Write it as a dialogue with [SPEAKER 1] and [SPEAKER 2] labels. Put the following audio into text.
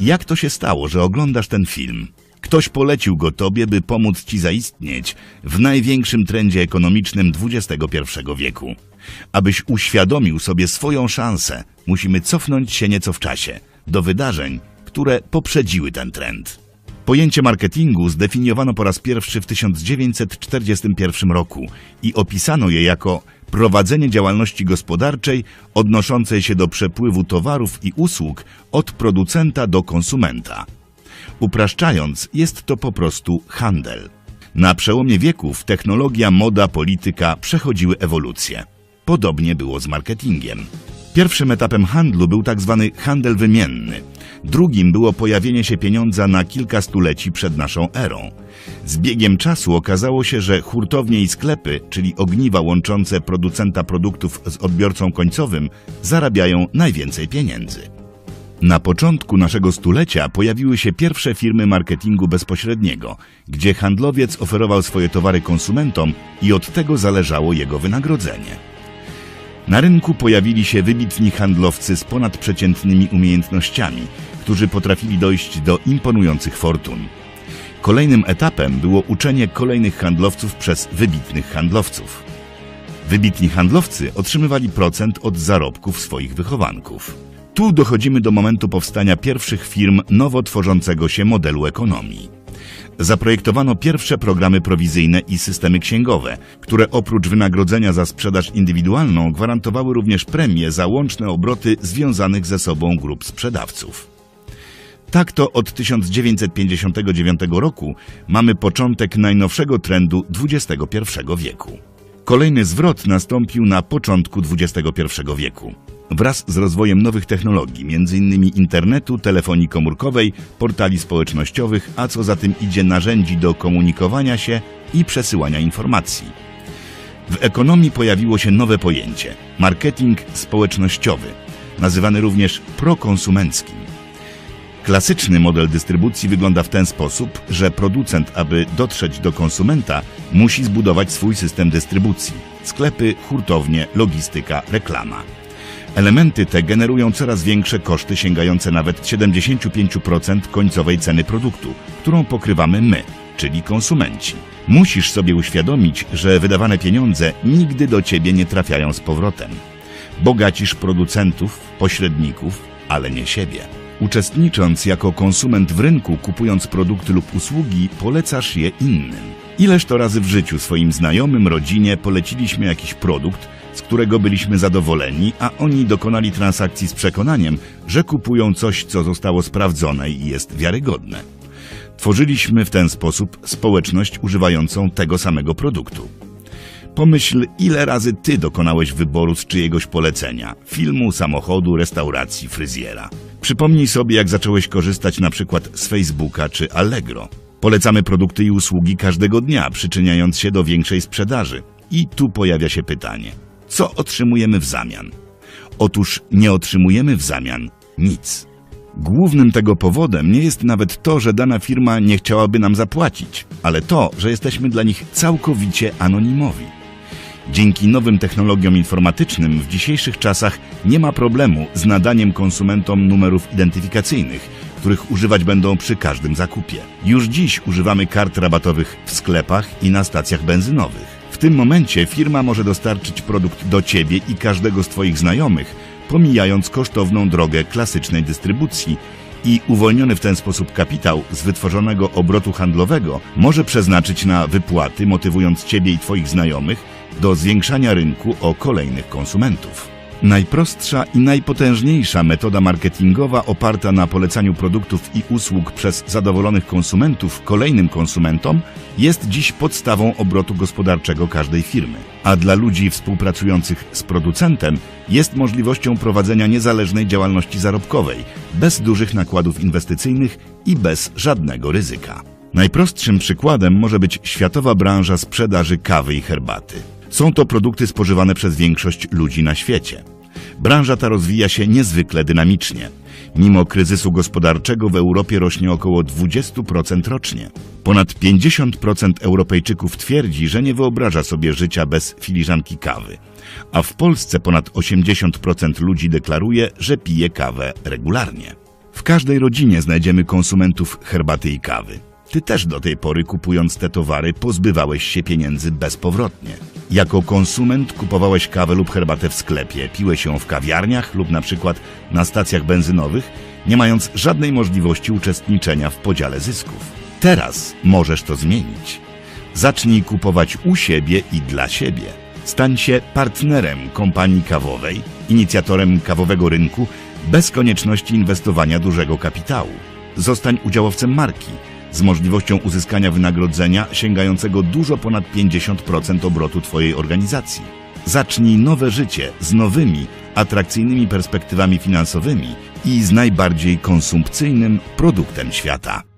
[SPEAKER 1] Jak to się stało, że oglądasz ten film? Ktoś polecił go tobie, by pomóc ci zaistnieć w największym trendzie ekonomicznym XXI wieku. Abyś uświadomił sobie swoją szansę, musimy cofnąć się nieco w czasie, do wydarzeń, które poprzedziły ten trend. Pojęcie marketingu zdefiniowano po raz pierwszy w 1941 roku i opisano je jako prowadzenie działalności gospodarczej odnoszącej się do przepływu towarów i usług od producenta do konsumenta. Upraszczając, jest to po prostu handel. Na przełomie wieków technologia, moda, polityka przechodziły ewolucję. Podobnie było z marketingiem. Pierwszym etapem handlu był tak zwany handel wymienny. Drugim było pojawienie się pieniądza na kilka stuleci przed naszą erą. Z biegiem czasu okazało się, że hurtownie i sklepy, czyli ogniwa łączące producenta produktów z odbiorcą końcowym, zarabiają najwięcej pieniędzy. Na początku naszego stulecia pojawiły się pierwsze firmy marketingu bezpośredniego, gdzie handlowiec oferował swoje towary konsumentom i od tego zależało jego wynagrodzenie. Na rynku pojawili się wybitni handlowcy z ponadprzeciętnymi umiejętnościami, którzy potrafili dojść do imponujących fortun. Kolejnym etapem było uczenie kolejnych handlowców przez wybitnych handlowców. Wybitni handlowcy otrzymywali procent od zarobków swoich wychowanków. Tu dochodzimy do momentu powstania pierwszych firm nowo tworzącego się modelu ekonomii. Zaprojektowano pierwsze programy prowizyjne i systemy księgowe, które oprócz wynagrodzenia za sprzedaż indywidualną gwarantowały również premie za łączne obroty związanych ze sobą grup sprzedawców. Tak to od 1959 roku mamy początek najnowszego trendu XXI wieku. Kolejny zwrot nastąpił na początku XXI wieku. Wraz z rozwojem nowych technologii, m.in. internetu, telefonii komórkowej, portali społecznościowych, a co za tym idzie narzędzi do komunikowania się i przesyłania informacji. W ekonomii pojawiło się nowe pojęcie marketing społecznościowy, nazywany również prokonsumenckim. Klasyczny model dystrybucji wygląda w ten sposób, że producent, aby dotrzeć do konsumenta, musi zbudować swój system dystrybucji sklepy, hurtownie, logistyka, reklama. Elementy te generują coraz większe koszty sięgające nawet 75% końcowej ceny produktu, którą pokrywamy my, czyli konsumenci. Musisz sobie uświadomić, że wydawane pieniądze nigdy do ciebie nie trafiają z powrotem. Bogacisz producentów, pośredników, ale nie siebie. Uczestnicząc jako konsument w rynku, kupując produkty lub usługi, polecasz je innym. Ileż to razy w życiu swoim znajomym, rodzinie poleciliśmy jakiś produkt, z którego byliśmy zadowoleni, a oni dokonali transakcji z przekonaniem, że kupują coś, co zostało sprawdzone i jest wiarygodne. Tworzyliśmy w ten sposób społeczność używającą tego samego produktu. Pomyśl, ile razy ty dokonałeś wyboru z czyjegoś polecenia filmu, samochodu, restauracji, fryzjera. Przypomnij sobie, jak zacząłeś korzystać na przykład z Facebooka czy Allegro. Polecamy produkty i usługi każdego dnia, przyczyniając się do większej sprzedaży. I tu pojawia się pytanie: co otrzymujemy w zamian? Otóż nie otrzymujemy w zamian nic. Głównym tego powodem nie jest nawet to, że dana firma nie chciałaby nam zapłacić, ale to, że jesteśmy dla nich całkowicie anonimowi. Dzięki nowym technologiom informatycznym w dzisiejszych czasach nie ma problemu z nadaniem konsumentom numerów identyfikacyjnych, których używać będą przy każdym zakupie. Już dziś używamy kart rabatowych w sklepach i na stacjach benzynowych. W tym momencie firma może dostarczyć produkt do ciebie i każdego z twoich znajomych, pomijając kosztowną drogę klasycznej dystrybucji i uwolniony w ten sposób kapitał z wytworzonego obrotu handlowego może przeznaczyć na wypłaty, motywując ciebie i twoich znajomych do zwiększania rynku o kolejnych konsumentów. Najprostsza i najpotężniejsza metoda marketingowa oparta na polecaniu produktów i usług przez zadowolonych konsumentów kolejnym konsumentom jest dziś podstawą obrotu gospodarczego każdej firmy. A dla ludzi współpracujących z producentem jest możliwością prowadzenia niezależnej działalności zarobkowej, bez dużych nakładów inwestycyjnych i bez żadnego ryzyka. Najprostszym przykładem może być światowa branża sprzedaży kawy i herbaty. Są to produkty spożywane przez większość ludzi na świecie. Branża ta rozwija się niezwykle dynamicznie. Mimo kryzysu gospodarczego w Europie rośnie około 20% rocznie. Ponad 50% Europejczyków twierdzi, że nie wyobraża sobie życia bez filiżanki kawy, a w Polsce ponad 80% ludzi deklaruje, że pije kawę regularnie. W każdej rodzinie znajdziemy konsumentów herbaty i kawy. Ty też do tej pory kupując te towary pozbywałeś się pieniędzy bezpowrotnie. Jako konsument kupowałeś kawę lub herbatę w sklepie, piłeś ją w kawiarniach lub na przykład na stacjach benzynowych, nie mając żadnej możliwości uczestniczenia w podziale zysków. Teraz możesz to zmienić. Zacznij kupować u siebie i dla siebie. Stań się partnerem kompanii kawowej, inicjatorem kawowego rynku bez konieczności inwestowania dużego kapitału. Zostań udziałowcem marki z możliwością uzyskania wynagrodzenia sięgającego dużo ponad 50% obrotu Twojej organizacji. Zacznij nowe życie z nowymi, atrakcyjnymi perspektywami finansowymi i z najbardziej konsumpcyjnym produktem świata.